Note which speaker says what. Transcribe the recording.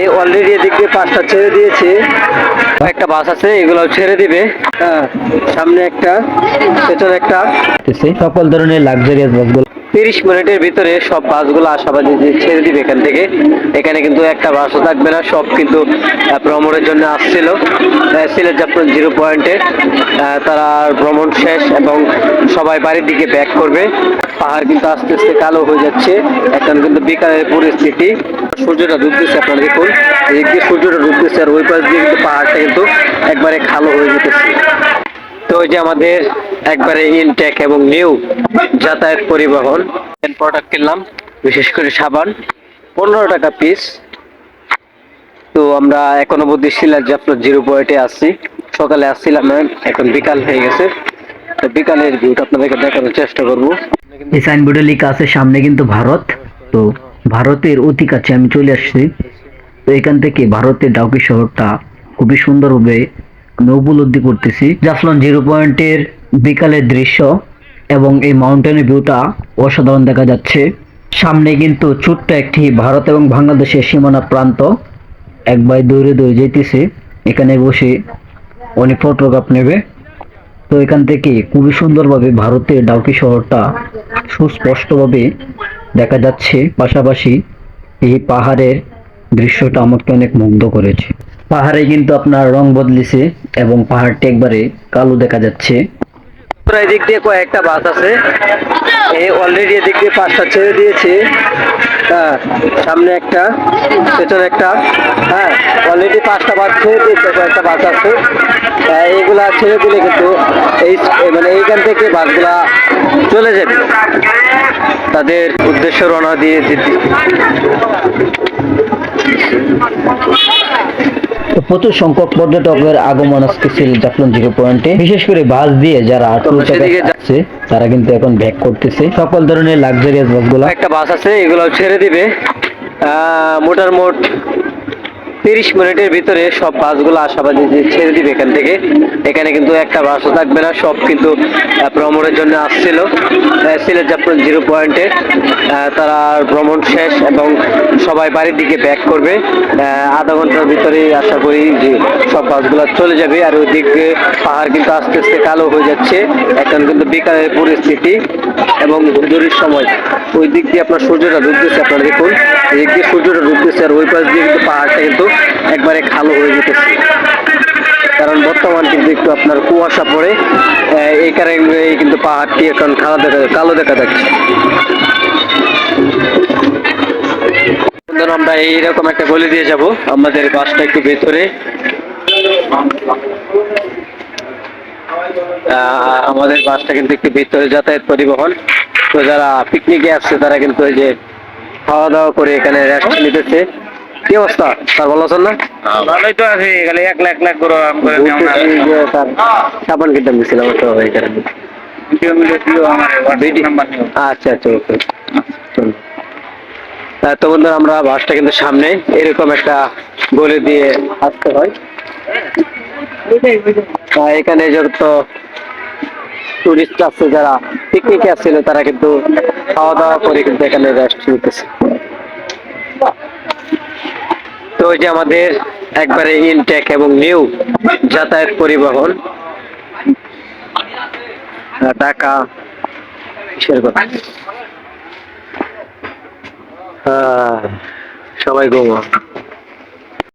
Speaker 1: এই অলরেডি এদিক দিয়ে পাঁচটা ছেড়ে দিয়েছে। একটা বাস আছে এগুলো ছেড়ে দিবে। হ্যাঁ সামনে একটা, পেছনে একটা।
Speaker 2: সকল ধরনের লাক্সারিয়াস বাসগুলো
Speaker 1: তিরিশ মিনিটের ভিতরে সব বাসগুলো আশাবাদী যে ছেড়ে দিবে এখান থেকে। এখানে কিন্তু একটা বাসও থাকবে না, সব কিন্তু ভ্রমণের জন্য আসছিল। সিলেট যাত্রা জিরো পয়েন্টে। তারা ভ্রমণ শেষ এবং সবাই বাড়ির দিকে ব্যাক করবে। পাহাড় কিন্তু আস্তে আস্তে কালো হয়ে যাচ্ছে। এখন কিন্তু বিকালের পরিস্থিতি। সূর্যটা ডুবতেছে, আপনারা দেখুন। এদিক দিয়ে সূর্যটা ডুবতেছে আর ওই পাশ দিয়ে কিন্তু পাহাড়টা কিন্তু একবারে কালো হয়ে যেতেছে। তো ওই যে আমাদের একবারে ইনটেক এবং নিউ যাতায়াত পরিবহন প্রোডাক্ট কিনলাম বিশেষ করে সাবান, পনেরো টাকা পিস তো আমরা এখন অবধি সিলার আপনার জিরো পয়েন্টে আসছি সকালে আসছিলাম এখন বিকাল হয়ে গেছে। তো বিকালের ভিউটা আপনাদেরকে দেখানোর চেষ্টা করব।
Speaker 2: এই সাইনবোর্ডে লেখা আছে, সামনে কিন্তু ভারত। তো ভারতের অতি কাছে আমি চলে আসছি। তো এখান থেকে ভারতের ডাউকি শহরটা খুবই সুন্দরভাবে আমি উপলব্ধি করতেছি। জাফলন জিরো পয়েন্টের বিকালের দৃশ্য এবং এই মাউন্টেনের ভিউটা অসাধারণ দেখা যাচ্ছে। সামনে কিন্তু ছোট্ট একটি ভারত এবং বাংলাদেশের সীমানা প্রান্ত। এক ভাই দৌড়ে দৌড়ে যেতেছে এখানে বসে অনেক ফটোগ্রাফ নেবে। তো এখান থেকে খুবই সুন্দরভাবে ভারতের ডাউকি শহরটা সুস্পষ্টভাবে দেখা যাচ্ছে। পাশাপাশি এই পাহাড়ের দৃশ্যটা আমাকে অনেক মুগ্ধ করেছে। পাহাড়ে কিন্তু আপনার রং বদলেছে এবং পাহাড়টি একবারে কালো দেখা যাচ্ছে।
Speaker 1: তোরা এদিক দিয়ে কয়েকটা বাস আছে। এই অলরেডি এদিক দিয়ে পাঁচটা ছেড়ে দিয়েছে। হ্যাঁ সামনে একটা পেছনে একটা। হ্যাঁ অলরেডি পাঁচটা বাস ছেড়ে দিয়েছে কয়েকটা বাস আছে। আহ, এইগুলা ছেড়ে দিলে কিন্তু এই মানে এইখান থেকে বাসগুলা চলে যাবে। তাদের উদ্দেশ্য রওনা দিয়ে দিতে।
Speaker 2: প্রচুর সংখ্যক পর্যটকের আগমন আজকে ছিল জাফলন জিরো পয়েন্টে। বিশেষ করে বাস দিয়ে যারা
Speaker 1: সেদিকে
Speaker 2: যাচ্ছে তারা কিন্তু এখন ব্যাক করতেছে। সকল ধরনের লাক্সারিয়াস বাসগুলো।
Speaker 1: একটা বাস আছে এগুলো ছেড়ে দিবে। মোটার মোট তিরিশ মিনিটের ভিতরে সব বাসগুলো আশাবাদী ছেড়ে দিবে এখান থেকে। এখানে কিন্তু একটা বাসও থাকবে না, সব কিন্তু ভ্রমণের জন্য আসছিল। সিলেট যাত্রা জিরো পয়েন্টে। তারা ভ্রমণ শেষ এবং সবাই বাড়ির দিকে ব্যাক করবে। আধা ঘণ্টার ভিতরেই আশা করি যে সব বাসগুলো চলে যাবে। আর ওই দিকে পাহাড় কিন্তু আস্তে আস্তে কালো হয়ে যাচ্ছে। এখন কিন্তু বিকালের পরিস্থিতি। এবং দূরের সময় ওই দিক দিয়ে আপনার সূর্যটা ডুবতেছে, আপনারা দেখুন। এদিক দিয়ে সূর্যটা ডুবতেছে আর ওই পাশ দিয়ে কিন্তু পাহাড়টা কিন্তু একবারে কালো হয়ে যেতেছে। কারণ বর্তমান কিন্তু একটু আপনার কুয়াশা পড়ে এই কারণে কিন্তু পাহাড়টি এখন কালো দেখা কালো দেখা যাচ্ছে। আমরা এইরকম একটা গলি দিয়ে যাব। আমাদের বাসটা একটু ভেতরে। আমাদের বাসটা কিন্তু একটু ভিতরে যাতায়াত পরিবহন। তো যারা পিকনিকে আসছে তারা কিন্তু ওই যে খাওয়া দাওয়া করে এখানে রেস্ট নিতেছে। কি অবস্থা? স্যার ভালো আছেন না?
Speaker 3: ভালোই তো আছে। এক লাখ লাখ করে আম
Speaker 1: স্যার সাবান কিনতাম দিয়েছিলাম তো এখানে আচ্ছা আচ্ছা ওকে। তো বন্ধুরা আমরা বাসটা কিন্তু সামনে এরকম একটা গলি দিয়ে আসতে হয়। এখানে যত টুরিস্ট আছে যারা পিকনিকে আসছিল, তারা কিন্তু খাওয়া দাওয়া করে কিন্তু এখানে রেস্ট নিতেছে। তো যে আমাদের একবারে ইনটেক এবং নিউ যাতায়াত পরিবহন ঢাকা কিসের সবাই ঘুমো